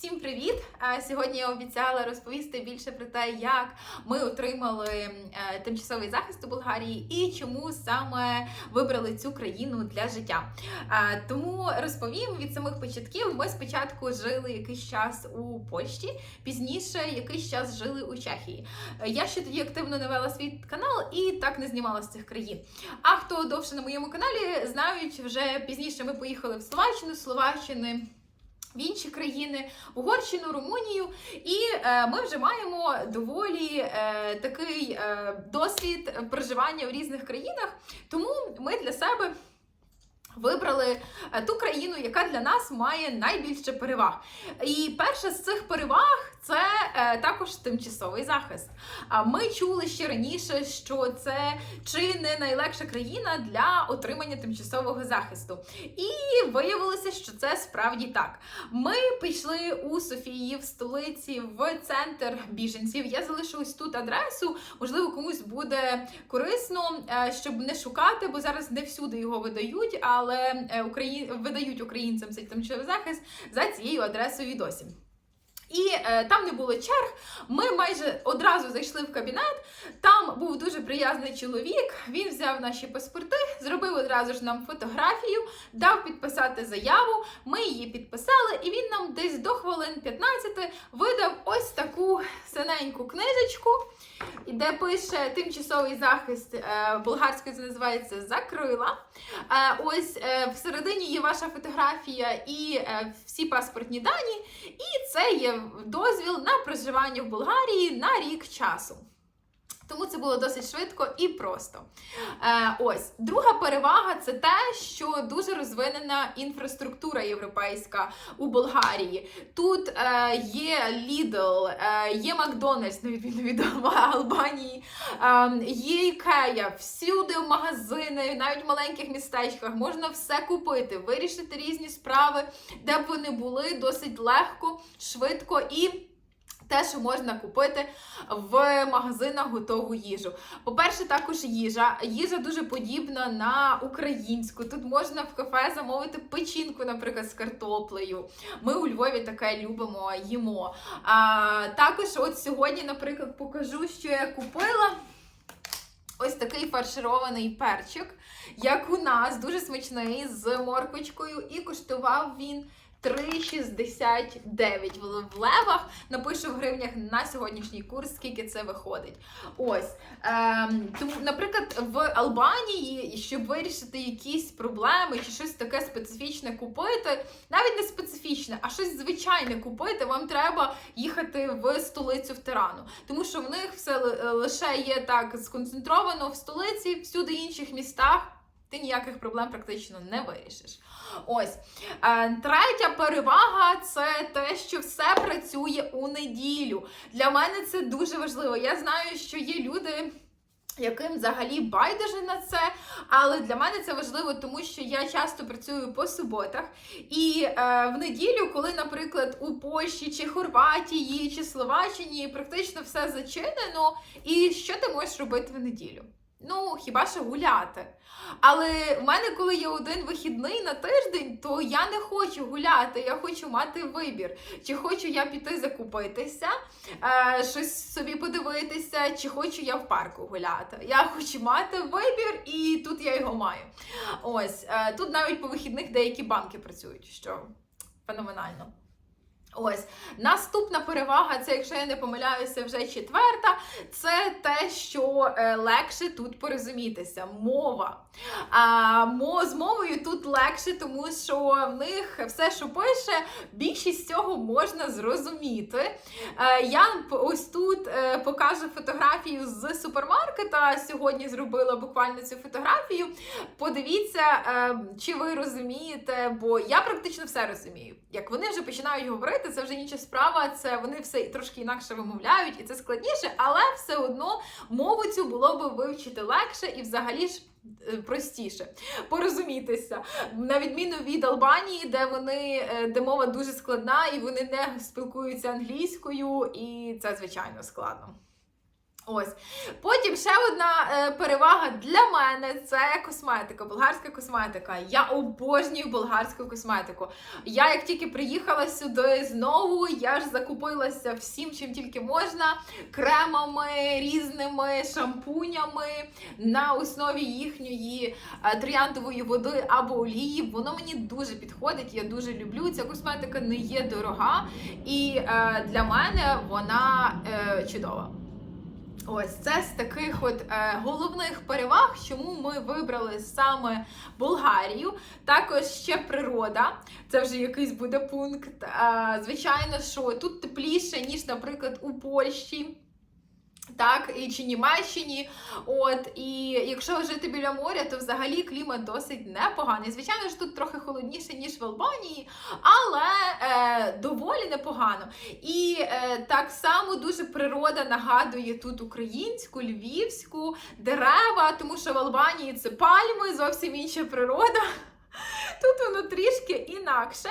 Всім привіт! Сьогодні я обіцяла розповісти більше про те, як ми отримали е, тимчасовий захист у Болгарії і чому саме вибрали цю країну для життя. Тому розповім від самих початків. Ми спочатку жили якийсь час у Польщі, пізніше якийсь час жили у Чехії. Е, Я ще тоді активно не вела свій канал і так не знімала з цих країн. А хто довше на моєму каналі, знають, вже пізніше ми поїхали в Словаччину, Словаччини в інші країни, Угорщину, Румунію, і е, ми вже маємо доволі е, такий е, досвід проживання в різних країнах. Тому ми для себе. Вибрали е, ту країну, яка для нас має найбільше переваг. І перша з цих переваг це е, також тимчасовий захист. А ми чули ще раніше, що це чи не найлегша країна для отримання тимчасового захисту. І виявилося, що це справді так. Ми пішли у Софії в столиці в центр біженців. Я залишу тут адресу. Можливо, комусь буде корисно, е, щоб не шукати, бо зараз не всюди його видають, але е, Украї... видають українцям цей тимчасовий захист за цією адресою і досі. І е, там не було черг. Ми майже одразу зайшли в кабінет. Там був дуже приязний чоловік. Він взяв наші паспорти, зробив одразу ж нам фотографію, дав підписати заяву. Ми її підписали, і він нам десь до хвилин 15 видав ось таку синеньку книжечку, де пише тимчасовий захист е, болгарською це називається закрила. Е, ось е, всередині є ваша фотографія і всі паспортні дані. І це є дозвіл на проживання в Болгарії на рік часу. Тому це було досить швидко і просто. Е, ось друга перевага це те, що дуже розвинена інфраструктура європейська у Болгарії. Тут е, є Lidl, е, є Макдональдс, на відміну від Албанії, е, є Ікея, всюди магазини, навіть в маленьких містечках можна все купити, вирішити різні справи, де б вони були досить легко, швидко і. Те, що можна купити в магазинах готову їжу. По-перше, також їжа. Їжа дуже подібна на українську. Тут можна в кафе замовити печінку, наприклад, з картоплею. Ми у Львові таке любимо, їмо. А, також, от сьогодні, наприклад, покажу, що я купила. Ось такий фарширований перчик, як у нас, дуже смачний з морквочкою, і коштував він 3,69 в левах. Напишу в гривнях на сьогоднішній курс, скільки це виходить. Ось. Ем, тому, наприклад, в Албанії, щоб вирішити якісь проблеми чи щось таке специфічне купити, навіть не специфічне, а щось звичайне купити, вам треба їхати в столицю в Тирану. Тому що в них все лише є так сконцентровано в столиці, всюди інших містах. Ти ніяких проблем практично не вирішиш. Ось Е, третя перевага це те, що все працює у неділю. Для мене це дуже важливо. Я знаю, що є люди. Яким взагалі байдуже на це, але для мене це важливо, тому що я часто працюю по суботах, і е, в неділю, коли, наприклад, у Польщі чи Хорватії чи Словаччині практично все зачинено, і що ти можеш робити в неділю? Ну, хіба що гуляти. Але в мене, коли є один вихідний на тиждень, то я не хочу гуляти, я хочу мати вибір. Чи хочу я піти закупитися, е, щось собі подивитися, чи хочу я в парку гуляти. Я хочу мати вибір, і тут я його маю. Ось е, тут навіть по вихідних деякі банки працюють, що феноменально. Ось наступна перевага, це, якщо я не помиляюся, вже четверта. Це те, що е, легше тут порозумітися. Мова. А, мо, з мовою тут легше, тому що в них все, що пише, більшість цього можна зрозуміти. Е, я ось тут е, покажу фотографію з супермаркета. Сьогодні зробила буквально цю фотографію. Подивіться, чи ви розумієте, бо я практично все розумію. Як вони вже починають говорити, це вже інша справа. Це вони все трошки інакше вимовляють, і це складніше, але все одно мову цю було би вивчити легше і взагалі ж. е, Простіше порозумітися на відміну від Албанії, де вони е, де мова дуже складна, і вони не спілкуються англійською, і це звичайно складно. Ось. Потім ще одна е, перевага для мене це косметика, болгарська косметика. Я обожнюю болгарську косметику. Я як тільки приїхала сюди знову, я ж закупилася всім, чим тільки можна, кремами, різними шампунями на основі їхньої е, трояндової води або олії. Воно мені дуже підходить, я дуже люблю. Ця косметика не є дорога, і е, для мене вона чудова. Ось це з таких от е, головних переваг, чому ми вибрали саме Болгарію. Також ще природа, це вже якийсь буде пункт. Е, звичайно, що тут тепліше, ніж, наприклад, у Польщі. Так, і чи Німеччині. От, і якщо жити біля моря, то взагалі клімат досить непоганий. Звичайно ж, тут трохи холодніше, ніж в Албанії, але е, доволі непогано. І е, так само дуже природа нагадує тут українську, львівську, дерева, тому що в Албанії це пальми, зовсім інша природа. Тут воно трішки інакше.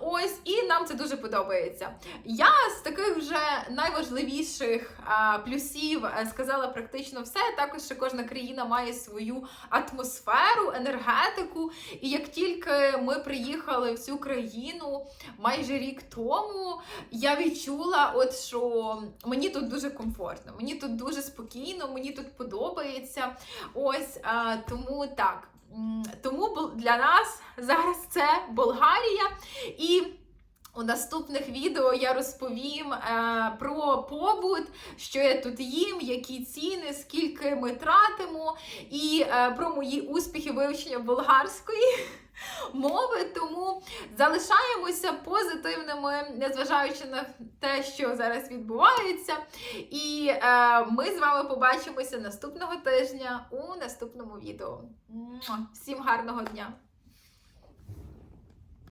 Ось, і нам це дуже подобається. Я з таких вже найважливіших а, плюсів е, сказала практично все. Також що кожна країна має свою атмосферу, енергетику. І як тільки ми приїхали в цю країну майже рік тому, я відчула, от що мені тут дуже комфортно, мені тут дуже спокійно, мені тут подобається. Ось а, тому так. Тому для нас зараз це Болгарія. І у наступних відео я розповім е, про побут, що я тут їм, які ціни, скільки ми тратимо, і е, про мої успіхи вивчення болгарської мови. Тому залишаємося позитивними, незважаючи на те, що зараз відбувається. І е, ми з вами побачимося наступного тижня у наступному відео. Всім гарного дня!